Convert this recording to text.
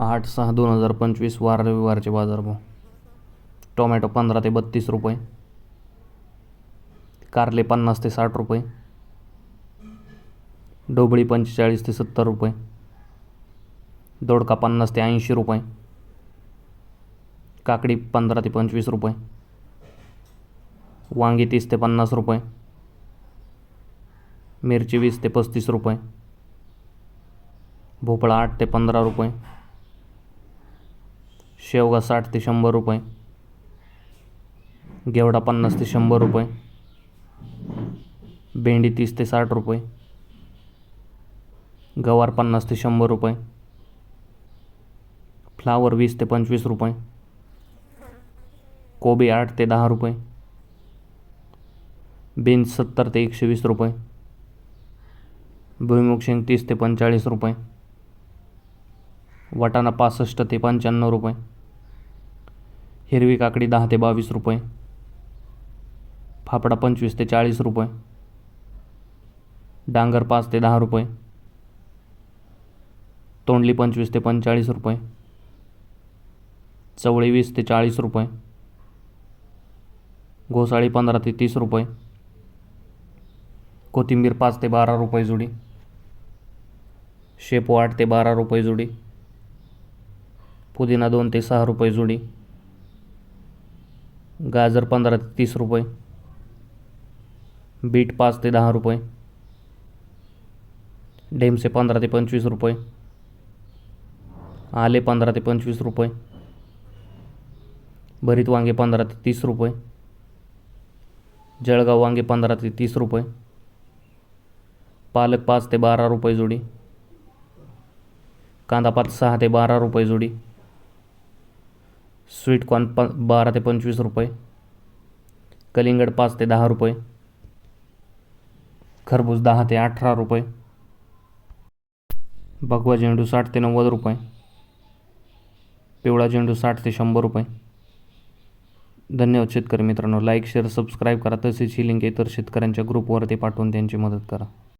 आठ सहा दोन हजार पंचवीस वार रविवारचे बाजारभाव. टोमॅटो पंधरा ते बत्तीस रुपये. कारले पन्नास ते साठ रुपये. ढोबळी पंचेचाळीस ते सत्तर रुपये. दोडका पन्नास ते ऐंशी रुपये. काकडी पंधरा ते पंचवीस रुपये. वांगी तीस ते पन्नास रुपये. मिरची वीस ते पस्तीस रुपये. भोपळा आठ ते पंधरा रुपये. शेवगा साठ ते शंभर रुपये. गेवडा पन्नास ते शंभर रुपये. भेंडी तीस ते साठ रुपये. गवार पन्नास ते शंभर रुपये. फ्लावर वीस ते पंचवीस रुपये. कोबी आठ ते दहा रुपये. बीन्स सत्तर ते एकशे वीस रुपये. भुईमुग शेंग तीस ते पंचेचाळीस रुपये. वाटाणा पासष्ट ते पंच्याण्णव रुपये. हिरवी काकडी दहा ते बावीस रुपये. फाफडा पंचवीस ते चाळीस रुपये. डांगर पाच ते दहा रुपये. तोंडली पंचवीस ते पंचेचाळीस रुपये. चवळी वीस ते चाळीस रुपये. घोसाळी पंधरा ते तीस रुपये. कोथिंबीर पाच ते बारा रुपये जुडी. शेपू आठ ते बारा रुपये जुडी. पुदिना दोन ते सहा रुपये जुडी. गाजर पंधरा ते तीस रुपये. बीट पाच ते दहा रुपये. ढेमसे पंधरा ते पंचवीस रुपये. आले पंधरा ते पंचवीस रुपये. भरीत वांगे पंधरा ते तीस रुपये. जळगाव वांगे पंधरा ते तीस रुपये. पालक पाच ते बारा रुपये जोडी. कांदा पात सहा ते बारा रुपये जोडी. स्वीट कॉर्न प बारा ते पंचवीस रुपये. कलिंगड पाच ते दहा रुपये. खरबूज दहा ते अठरा रुपये. भगवा झेंडू साठ ते नव्वद रुपये. पिवळा झेंडू साठ ते शंभर रुपये. धन्यवाद शेतकरी मित्रांनो. लाईक शेअर सबस्क्राईब करा. तसेच ही लिंक इतर शेतकऱ्यांच्या ग्रुपवरती पाठवून त्यांची मदत करा.